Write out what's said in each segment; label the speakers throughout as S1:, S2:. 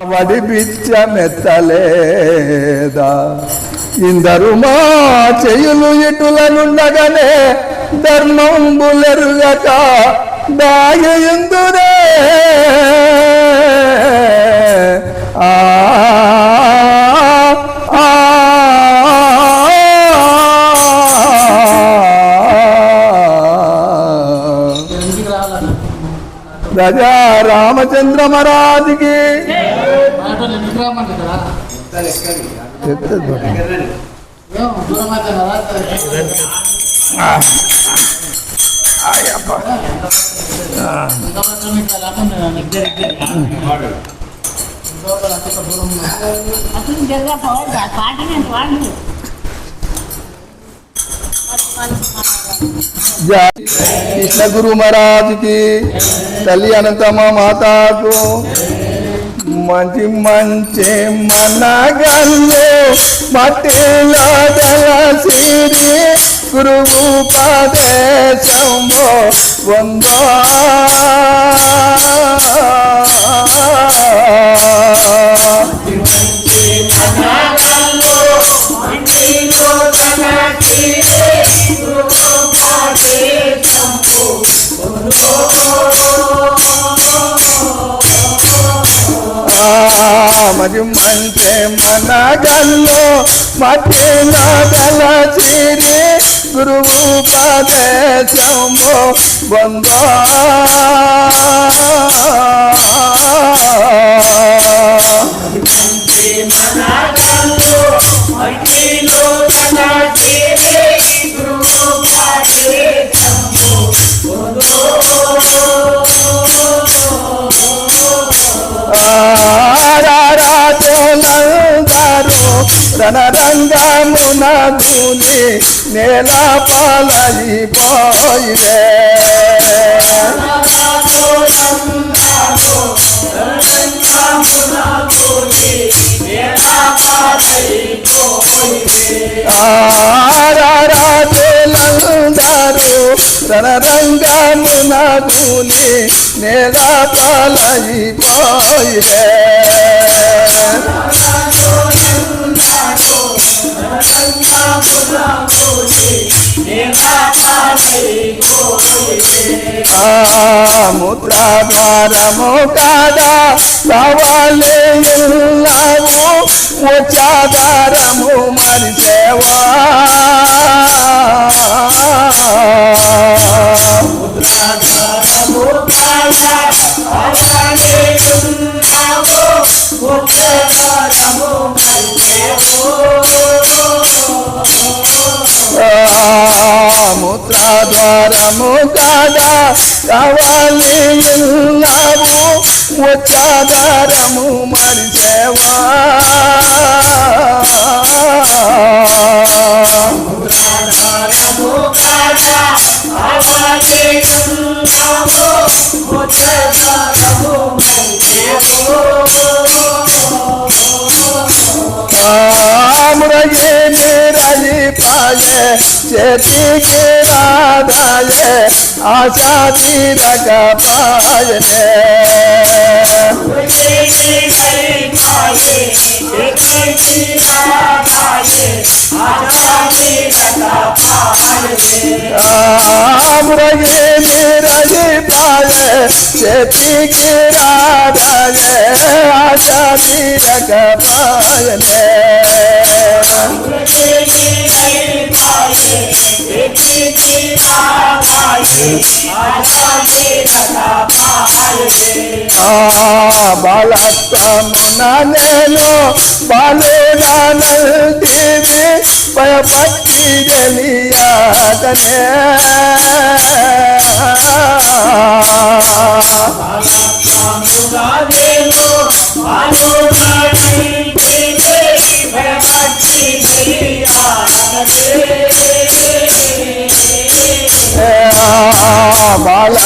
S1: వడి బిచ్చ మెత్తలేదా? ఇందరు మా చెయ్యులు ఇటులనుండగానే ధర్మంబులెరుగక దాగయుందురే ఆ ఆ,
S2: ఇంటికి రావాలన్నా
S1: రాజా రామచంద్ర మహారాజుకి
S2: కదా
S1: కృష్ణ గురు మహారాజుకి తల్లి అనంతమ్మ మాతాకు. మంచి మంచి మనగల్లో మట్టిలో దలసిరి గురువు పదేశంబో వందో. మరి మంచి మనగల్లో మట్టిలో దలసిరి గురువు పదేశంబో వందో ఆరారాజలందరూ తన రణరంగమున దూని నేల పాలైపోయిరే తన రణరంగమున దూని నేల పాలైపోయిరే ముద్రాద్వారము కాదా కావాలి ఉన్నావు వచ్చాదారము మరిచేవా ముద్రాద్వారము కాదా? వచ్చాము కాదా కావాలి ఉన్నావు వచ్చాదారము మరిచేవా చేతికి రాదాయే ఆశా తీరక పాయనే మురగే నిరలి పాయే ಬಾಲತ್ತಮುನೇನು ಬಾಲೆ ನಾನೀವಿ ಭಯಪಟ್ಟಿ ಜಲಿಯಾದನೆ ಬಾಲತ್ತಮುನೇನು ಬಾಲು ನಾನೀವಿ ಭಯಪಟ್ಟಿ ಜಲಿಯಾದನೆ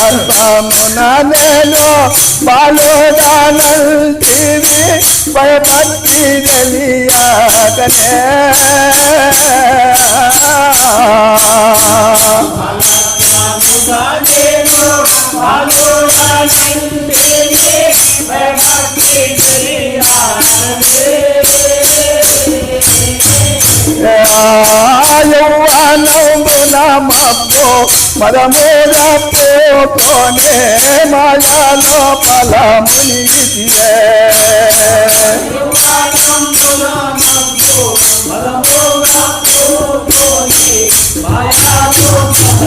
S1: బాలత్వమున నేను బాలురానంటివి భయపట్టి గలియాదనే మబ్బు మరమూల పోకోనే మాయాలో పల మునిగితివే ఆయువానమున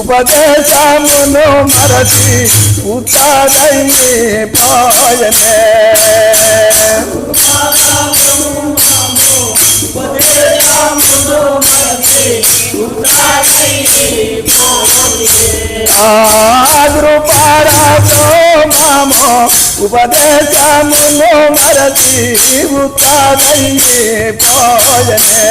S1: ఉపదేశమును మరచి ఉత్తరయ్యి పోయనే. ఆదృపారతో మాము ఉపదేశమును మరచి ఉత్తరయ్యి పోయనే.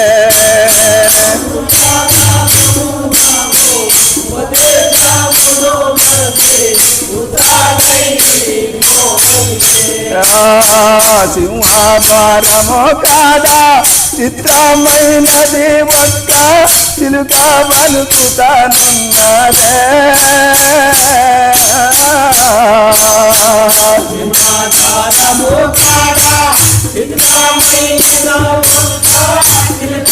S1: సింహాద్వారము కాదా చిత్రమైనది ఒక్క చిలుక బలుకుతానున్నదే సింహాద్వారము కాదా చిత్రమైనది ఒక్క చిలుక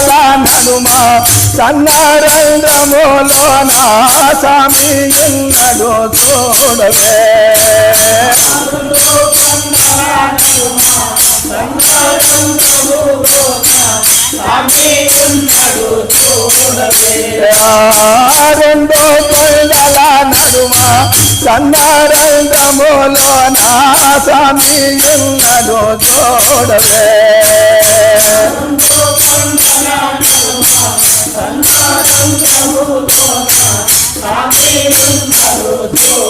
S1: కొండల నడుమ? నా స్వామి ఉన్నడు చూడవే రెండో కొండల నడుమ సన్నరంధ్రములోన స్వామి ఉన్నడు చూడవే మది మంచి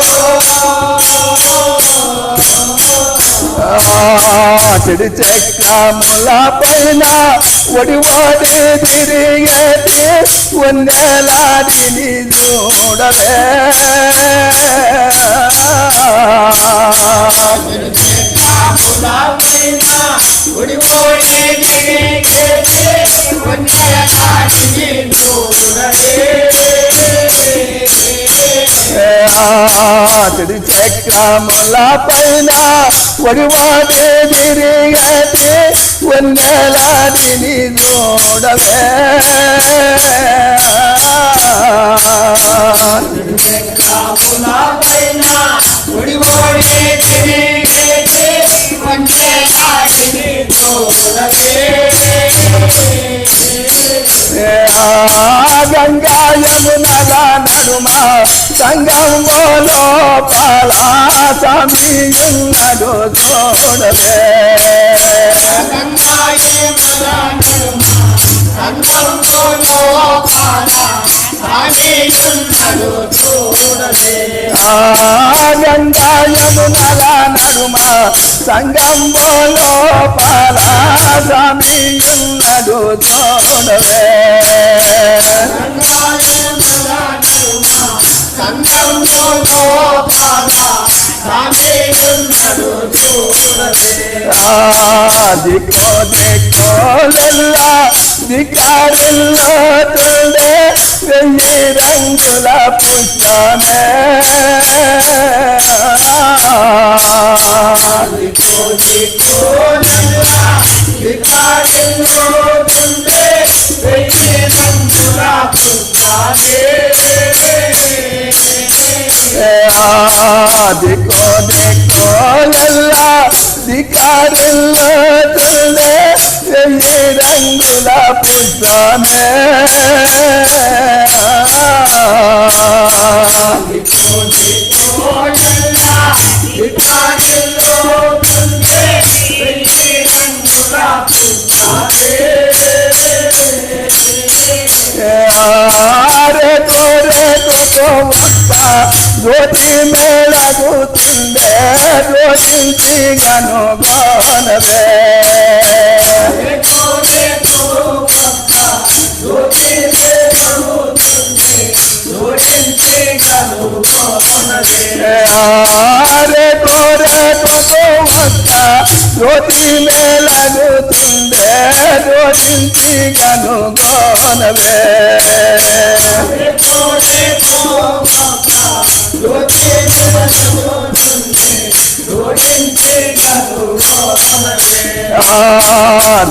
S1: చెడు చక్రముల పైన ఒడి ఓడి తిరిగేటి వందలాడిని చూడవే చెడు చక్రముల పైన ఒడి ఓడి తిరిగేటి వందలాడిని చూడవే గంగా యమునల నడుమ సంగంలో సమీయున్నడు చూడలే గంగాయమునల నడుమ సంగంలో పాలా సమీయున్నడు చూడవే దిక్కో దిక్కోలెల్ల దిక్కారిల్లో తుండే వెయ్యి రంగుల పుష్పమే. దిక్కో దిక్కోలెల్ల దిక్కారిల్లో తుండే వెయ్యి రంగుల పుష్పమే ఆరే కోరే కోకో వక్క జ్యోతి మేళగుతుండే జ్యోతించి గను గోనవే ఆరే కోరే కోకో వక్క జ్యోతి మేళగుతుండే జ్యోతించి గను గోనవే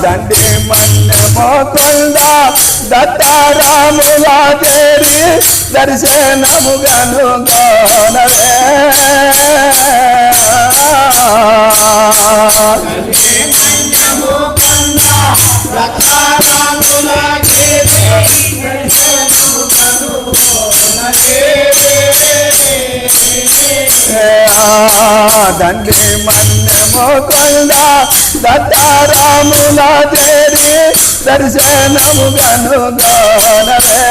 S1: దండి మన్నెమో కొండ దత్తారాముల చేరి దర్శనముగను గోనవే. దండి మన్నెమో కొండ దత్తారాముల చేరి దర్శనముగను గోనవే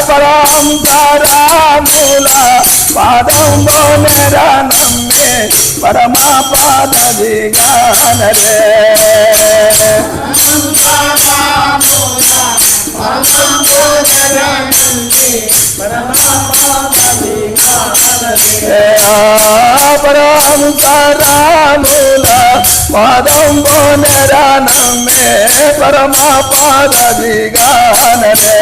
S1: పరాం పరాముల పాదంబో మేరా నమ్మే పరమా పాదవి గానరే పరం పరాముల పాదంబో మేరా నమ్మే పరమా పాదవి గానరే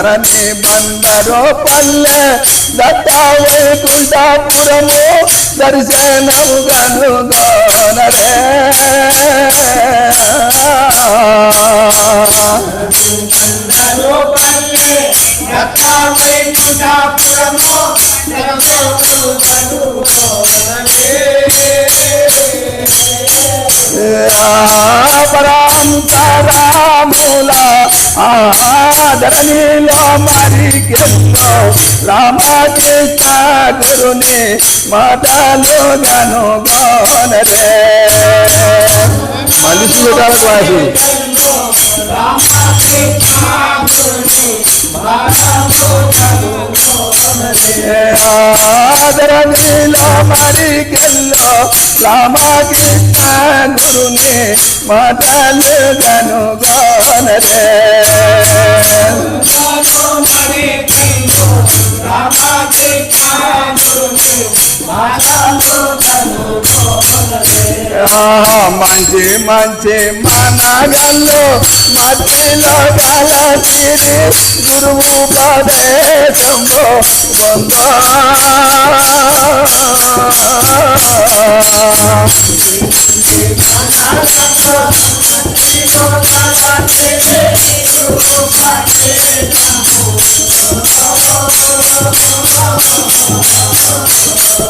S1: ధరణి బందరో పల్లె దత్తా వైకుంఠాపురము దర్శనము గను గోనరే. పరాంతరాముల ఆదరణిలో మరికెన్నో రామకృష్ణ గురుని మాటలు గను గోనరే మనిషి వాసి
S2: రామ
S1: ఆదరణీలో మరి గెల్లో రామకృష్ణ గురుని మాటలు గనుగోనరే ఆ, మంచి మంచి మనగల్లు మధ్యలో గలసిరి గురువు ప్రదేశంలో పొందో. రారదొలందరూ